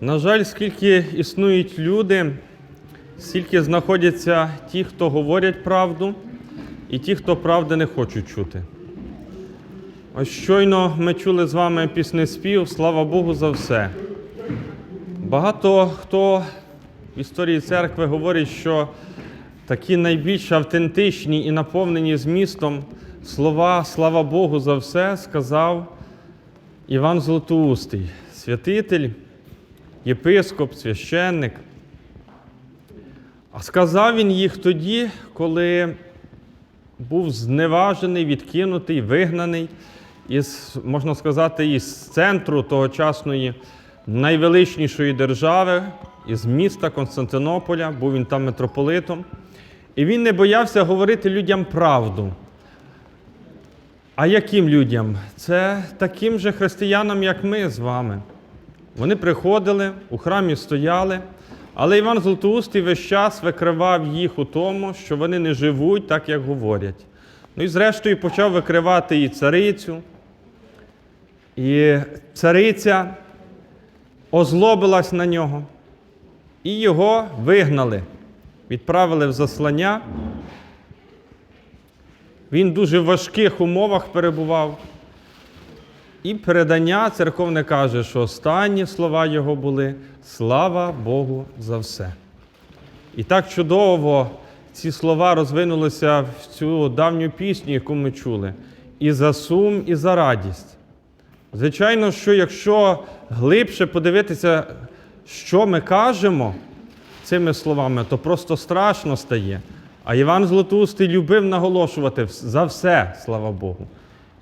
На жаль, скільки існують люди, стільки знаходяться ті, хто говорять правду, і ті, хто правди не хочуть чути. Ось щойно ми чули з вами піснеспів, слава Богу за все. Багато хто в історії церкви говорить, що такі найбільш автентичні і наповнені змістом слова слава Богу за все сказав Іван Златоустий, святитель, єпископ, священник. А сказав він їх тоді, коли був зневажений, відкинутий, вигнаний із, можна сказати, із центру тогочасної найвеличнішої держави, із міста Константинополя, був він там митрополитом. І він не боявся говорити людям правду. А яким людям? Це таким же християнам, як ми з вами. Вони приходили, у храмі стояли, але Іван Златоустий весь час викривав їх у тому, що вони не живуть так, як говорять. Ну і зрештою почав викривати і царицю. І цариця озлобилась на нього, і його вигнали, відправили в заслання. Він дуже в важких умовах перебував. І передання церковне каже, що останні слова його були слава Богу за все. І так чудово ці слова розвинулися в цю давню пісню, яку ми чули. І за сум, і за радість. Звичайно, що якщо глибше подивитися, що ми кажемо цими словами, то просто страшно стає. А Іван Златоустий любив наголошувати за все, слава Богу.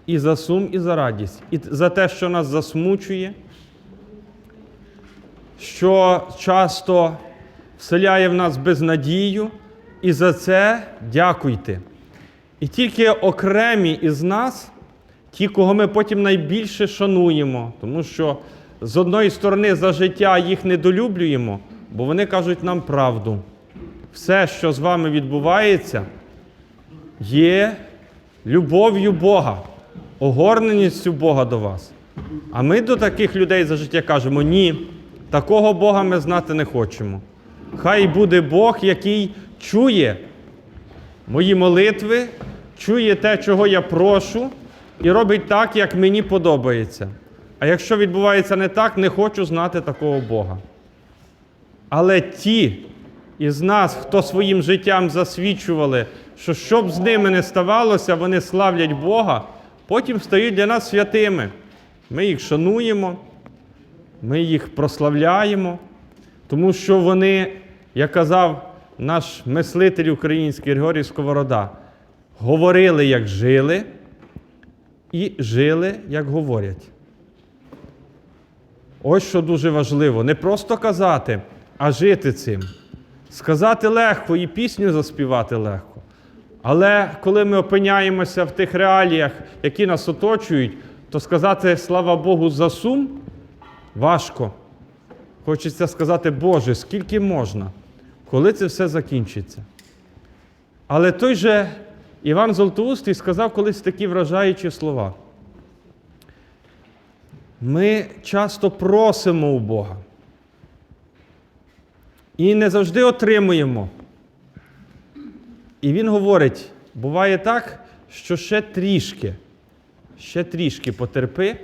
І за сум, і за радість, і за те, що нас засмучує, що часто вселяє в нас безнадію, і за це дякуйте. І тільки окремі із нас, ті, кого ми потім найбільше шануємо, тому що з одної сторони за життя їх недолюблюємо, бо вони кажуть нам правду. Все, що з вами відбувається, є любов'ю Бога, огорненістю Бога до вас. А ми до таких людей за життя кажемо: ні, такого Бога ми знати не хочемо. Хай буде Бог, який чує мої молитви, чує те, чого я прошу, і робить так, як мені подобається. А якщо відбувається не так, не хочу знати такого Бога. Але ті із нас, хто своїм життям засвідчували, що щоб з ними не ставалося, вони славлять Бога, потім стають для нас святими. Ми їх шануємо, ми їх прославляємо, тому що вони, як казав наш мислитель український Григорій Сковорода, говорили, як жили, і жили, як говорять. Ось що дуже важливо. Не просто казати, а жити цим. Сказати легко і пісню заспівати легко. Але коли ми опиняємося в тих реаліях, які нас оточують, то сказати слава Богу за сум важко. Хочеться сказати, Боже, скільки можна, коли це все закінчиться. Але той же Іван Золотоустий сказав колись такі вражаючі слова. Ми часто просимо у Бога. І не завжди отримуємо. І він говорить: буває так, що ще трішки, ще трішки потерпи,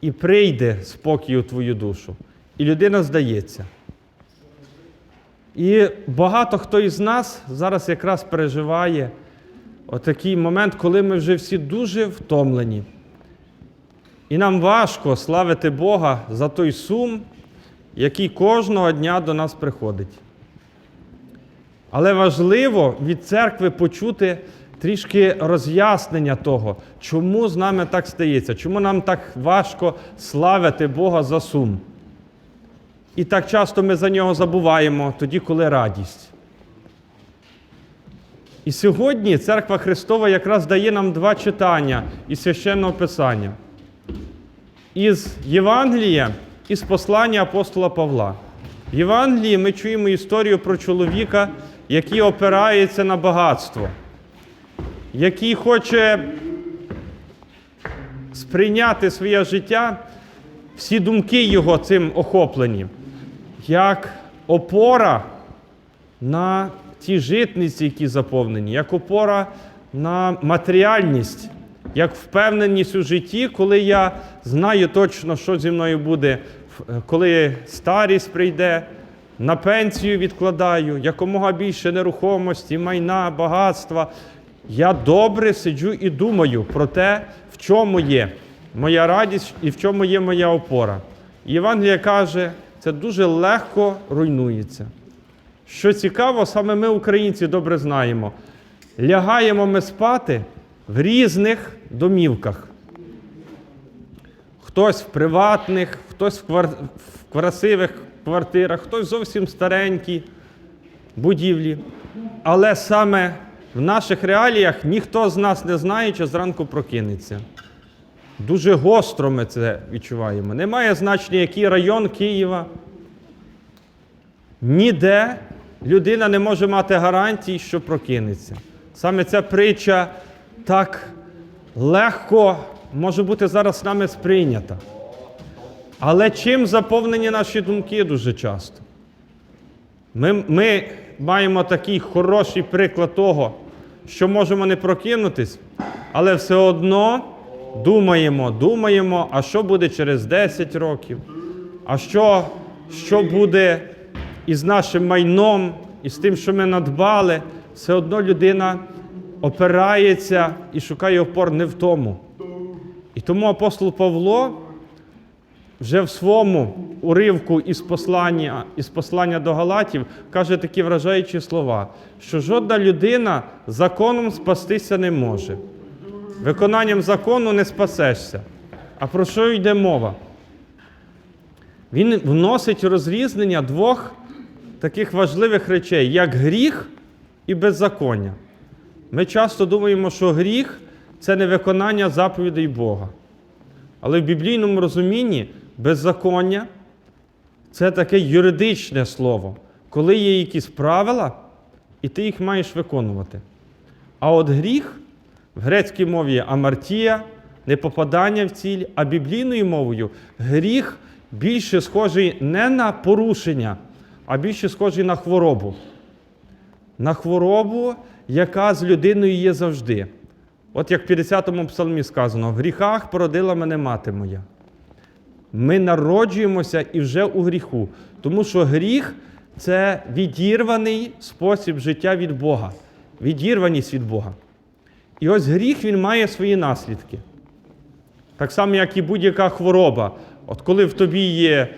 і прийде спокій у твою душу. І людина здається. І багато хто із нас зараз якраз переживає отакий момент, коли ми вже всі дуже втомлені. І нам важко славити Бога за той сум, який кожного дня до нас приходить. Але важливо від церкви почути трішки роз'яснення того, чому з нами так стається, чому нам так важко славити Бога за сум. І так часто ми за нього забуваємо тоді, коли радість. І сьогодні Церква Христова якраз дає нам два читання із священного Писання. Із Євангелія і з послання апостола Павла. В Євангелії ми чуємо історію про чоловіка, який опирається на багатство, який хоче сприйняти своє життя всі думки його цим охоплені, як опора на ті житниці, які заповнені, як опора на матеріальність, як впевненість у житті, коли я знаю точно, що зі мною буде, коли старість прийде, на пенсію відкладаю, якомога більше нерухомості, майна, багатства. Я добре сиджу і думаю про те, в чому є моя радість і в чому є моя опора. Євангелія каже, це дуже легко руйнується. Що цікаво, саме ми, українці, добре знаємо. Лягаємо ми спати в різних домівках. Хтось в приватних, хтось в красивих квартирах, хтось зовсім старенькі будівлі. Але саме в наших реаліях ніхто з нас не знає, чи зранку прокинеться. Дуже гостро ми це відчуваємо. Немає значення, який район Києва. Ніде людина не може мати гарантій, що прокинеться. Саме ця притча так легко може бути зараз нами сприйнята. Але чим заповнені наші думки дуже часто? Ми, ми маємо такий хороший приклад того, що можемо не прокинутись, але все одно думаємо, думаємо, а що буде через 10 років, а що, що буде із нашим майном, із тим, що ми надбали, все одно людина опирається і шукає опор не в тому. І тому апостол Павло вже в своєму уривку із послання, із послання до Галатів каже такі вражаючі слова, що жодна людина законом спастися не може. Виконанням закону не спасешся. А про що йде мова? Він вносить розрізнення двох таких важливих речей, як гріх і беззаконня. Ми часто думаємо, що гріх це не виконання заповідей Бога. Але в біблійному розумінні беззаконня це таке юридичне слово, коли є якісь правила, і ти їх маєш виконувати. А от гріх в грецькій мові є амартія, непопадання в ціль, а біблійною мовою гріх більше схожий не на порушення, а більше схожий на хворобу. На хворобу, яка з людиною є завжди. От як в 50-му псалмі сказано: в гріхах породила мене мати моя. Ми народжуємося і вже у гріху, тому що гріх це відірваний спосіб життя від Бога, відірваність від Бога. І ось гріх він має свої наслідки. Так само, як і будь-яка хвороба. От коли в тобі є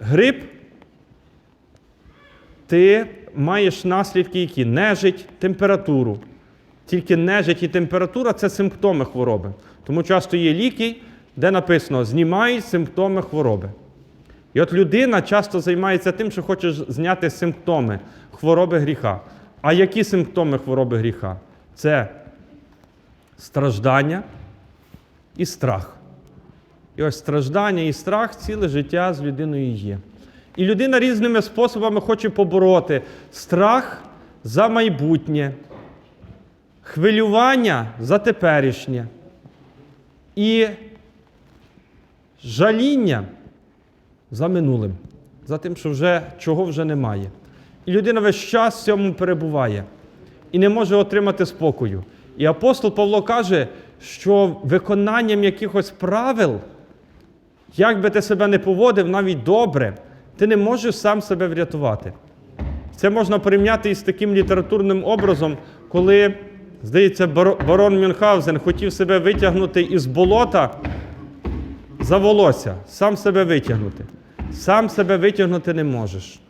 грип, ти маєш наслідки, які нежить, температуру. Тільки нежить і температура це симптоми хвороби. Тому часто є ліки, де написано знімають симптоми хвороби. І от людина часто займається тим, що хоче зняти симптоми хвороби гріха. А які симптоми хвороби гріха? Це страждання і страх. І ось страждання і страх ціле життя з людиною є. І людина різними способами хоче побороти страх за майбутнє, хвилювання за теперішнє і жаління за минулим, за тим, що вже чого вже немає. І людина весь час в цьому перебуває і не може отримати спокою. І апостол Павло каже, що виконанням якихось правил, як би ти себе не поводив, навіть добре, ти не можеш сам себе врятувати. Це можна порівняти із таким літературним образом, коли, здається, барон Мюнхгаузен хотів себе витягнути із болота за волосся, сам себе витягнути. Сам себе витягнути не можеш.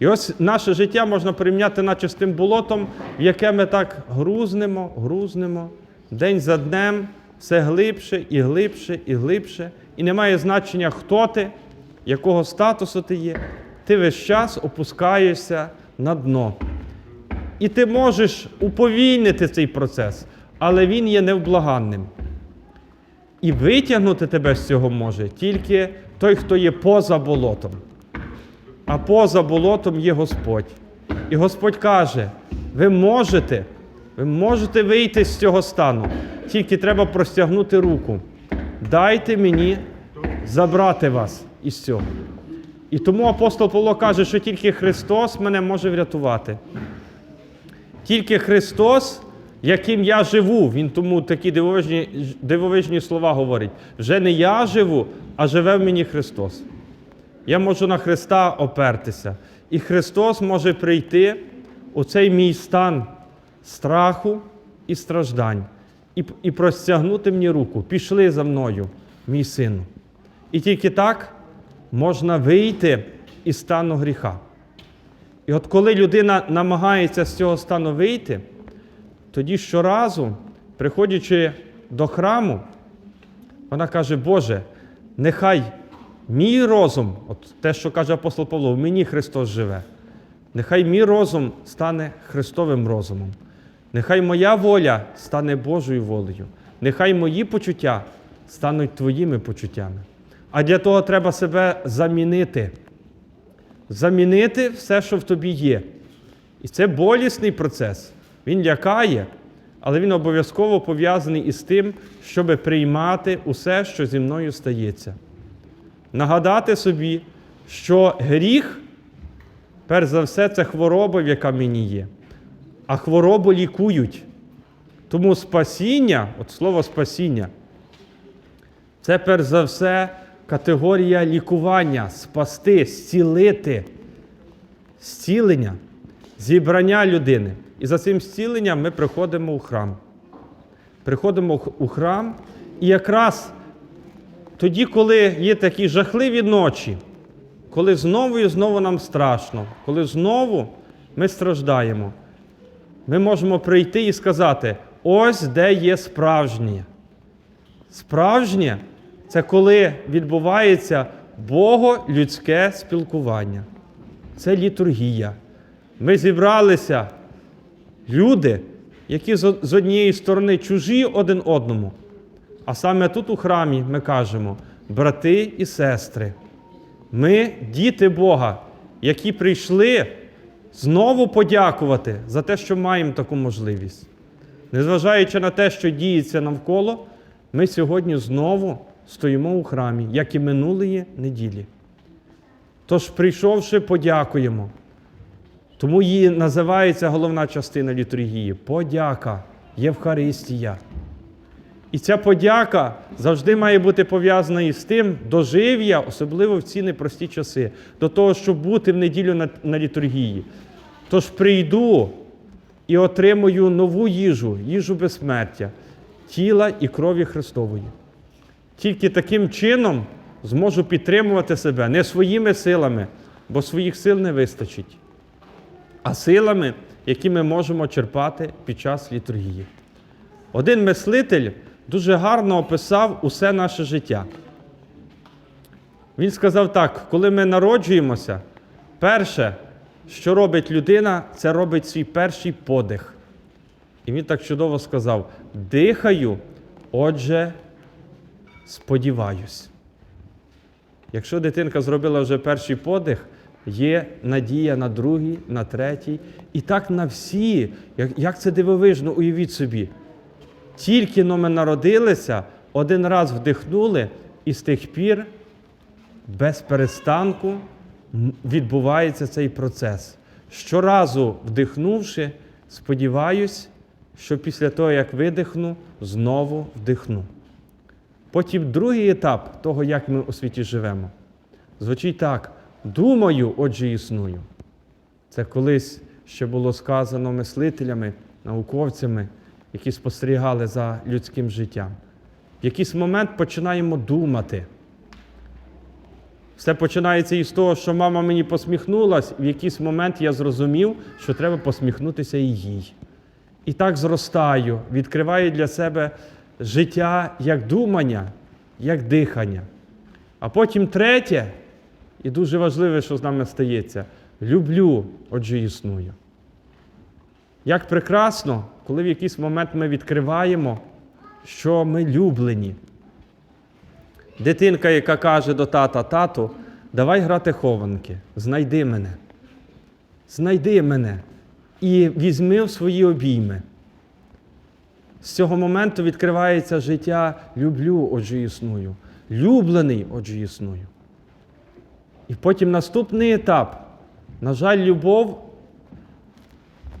І ось наше життя можна порівняти, наче з тим болотом, в яке ми так грузнемо, грузнемо, день за днем, все глибше і глибше і глибше. І немає значення, хто ти, якого статусу ти є. Ти весь час опускаєшся на дно. І ти можеш уповільнити цей процес, але він є невблаганним. І витягнути тебе з цього може тільки той, хто є поза болотом. А поза болотом є Господь. І Господь каже: ви можете, ви можете вийти з цього стану, тільки треба простягнути руку. дайте мені забрати вас із цього. І тому апостол Павло каже, що тільки Христос мене може врятувати. Тільки Христос, яким я живу, Він тому такі дивовижні, дивовижні слова говорить. Вже не я живу, а живе в мені Христос. Я можу на Христа опертися. І Христос може прийти у цей мій стан страху і страждань, і, і простягнути мені руку. Пішли за мною, мій сину. І тільки так можна вийти із стану гріха. І от коли людина намагається з цього стану вийти, тоді щоразу, приходячи до храму, вона каже, Боже, нехай мій розум, от те, що каже апостол Павло, в мені Христос живе, нехай мій розум стане Христовим розумом. Нехай моя воля стане Божою волею. Нехай мої почуття стануть твоїми почуттями. А для того треба себе замінити. Замінити все, що в тобі є. І це болісний процес. Він лякає, але він обов'язково пов'язаний із тим, щоб приймати усе, що зі мною стається. Нагадати собі, що гріх, перш за все, це хвороба, яка мені є. А хворобу лікують. Тому спасіння, от слово спасіння, це перш за все категорія лікування, спасти, зцілити, зцілення, зібрання людини. І за цим зціленням ми приходимо у храм. Приходимо у храм, і якраз тоді, коли є такі жахливі ночі, коли знову і знову нам страшно, коли знову ми страждаємо, ми можемо прийти і сказати: ось де є справжнє. Справжнє це коли відбувається Бого-людське спілкування. Це літургія. Ми зібралися люди, які з однієї сторони чужі один одному. А саме тут у храмі ми кажемо, брати і сестри, ми діти Бога, які прийшли знову подякувати за те, що маємо таку можливість. Незважаючи на те, що діється навколо, ми сьогодні знову стоїмо у храмі, як і минулої неділі. Тож, прийшовши, подякуємо. Тому її називається головна частина літургії подяка, Євхаристія. І ця подяка завжди має бути пов'язана із тим дожив'я, особливо в ці непрості часи, до того, щоб бути в неділю на, на літургії. Тож прийду і отримую нову їжу, їжу безсмертя, тіла і крові Христової. Тільки таким чином зможу підтримувати себе не своїми силами, бо своїх сил не вистачить, а силами, які ми можемо черпати під час літургії. Один мислитель дуже гарно описав усе наше життя. Він сказав так: коли ми народжуємося, перше, що робить людина, це робить свій перший подих. І він так чудово сказав: дихаю, отже, сподіваюсь. Якщо дитинка зробила вже перший подих, є надія на другий, на третій. І так на всі. Як, це дивовижно, уявіть собі. Тільки но ми народилися, один раз вдихнули, і з тих пір без перестанку відбувається цей процес. Щоразу вдихнувши, сподіваюсь, що після того, як видихну, знову вдихну. Потім другий етап того, як ми у світі живемо, звучить так: думаю, отже, існую. Це колись ще було сказано мислителями, науковцями, які спостерігали за людським життям. В якийсь момент починаємо думати. Все починається із того, що мама мені посміхнулась, в якийсь момент я зрозумів, що треба посміхнутися і їй. І так зростаю, відкриваю для себе життя як думання, як дихання. А потім третє, і дуже важливе, що з нами стається, люблю, отже, існую. Як прекрасно, коли в якийсь момент ми відкриваємо, що ми люблені. Дитинка, яка каже до тата, тату, давай грати хованки, знайди мене. Знайди мене і візьми в свої обійми. З цього моменту відкривається життя люблю, отже існую. Люблений, отже існую. І потім наступний етап. На жаль, любов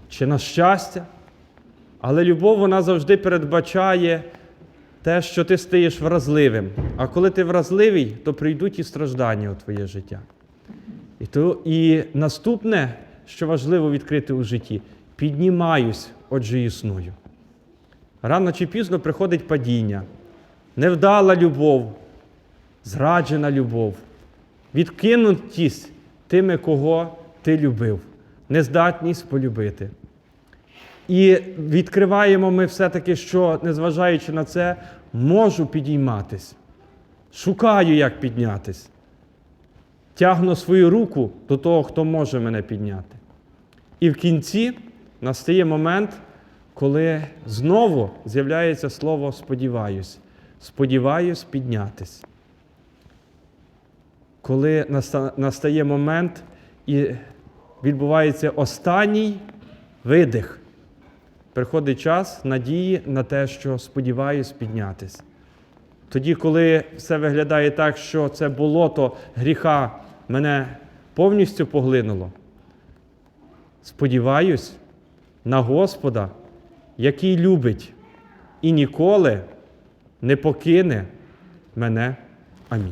чи на щастя, але любов вона завжди передбачає те, що ти стаєш вразливим. А коли ти вразливий, то прийдуть і страждання у твоє життя. І, то, і наступне, що важливо відкрити у житті, піднімаюсь, отже існую. Рано чи пізно приходить падіння, невдала любов, зраджена любов, відкинутість тими, кого ти любив, нездатність полюбити. І відкриваємо ми все-таки, що, незважаючи на це, можу підійматись. Шукаю, як піднятись. Тягну свою руку до того, хто може мене підняти. І в кінці настає момент, коли знову з'являється слово сподіваюсь. Сподіваюсь піднятись. Коли настає момент і відбувається останній видих, приходить час надії на те, що сподіваюсь піднятись. Тоді, коли все виглядає так, що це болото гріха мене повністю поглинуло, сподіваюсь на Господа, який любить і ніколи не покине мене. Амінь.